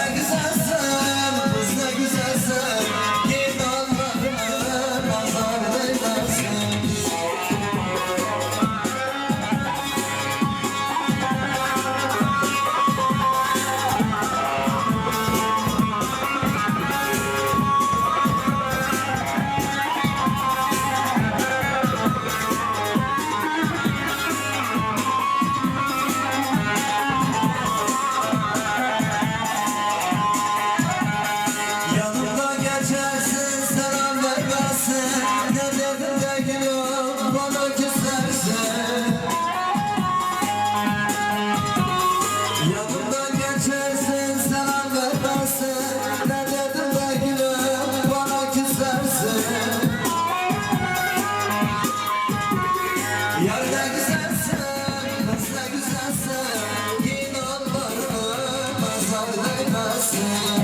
I guess I'm. güzelsin, nasıl güzelsin yine İnanlarım azar değmezsin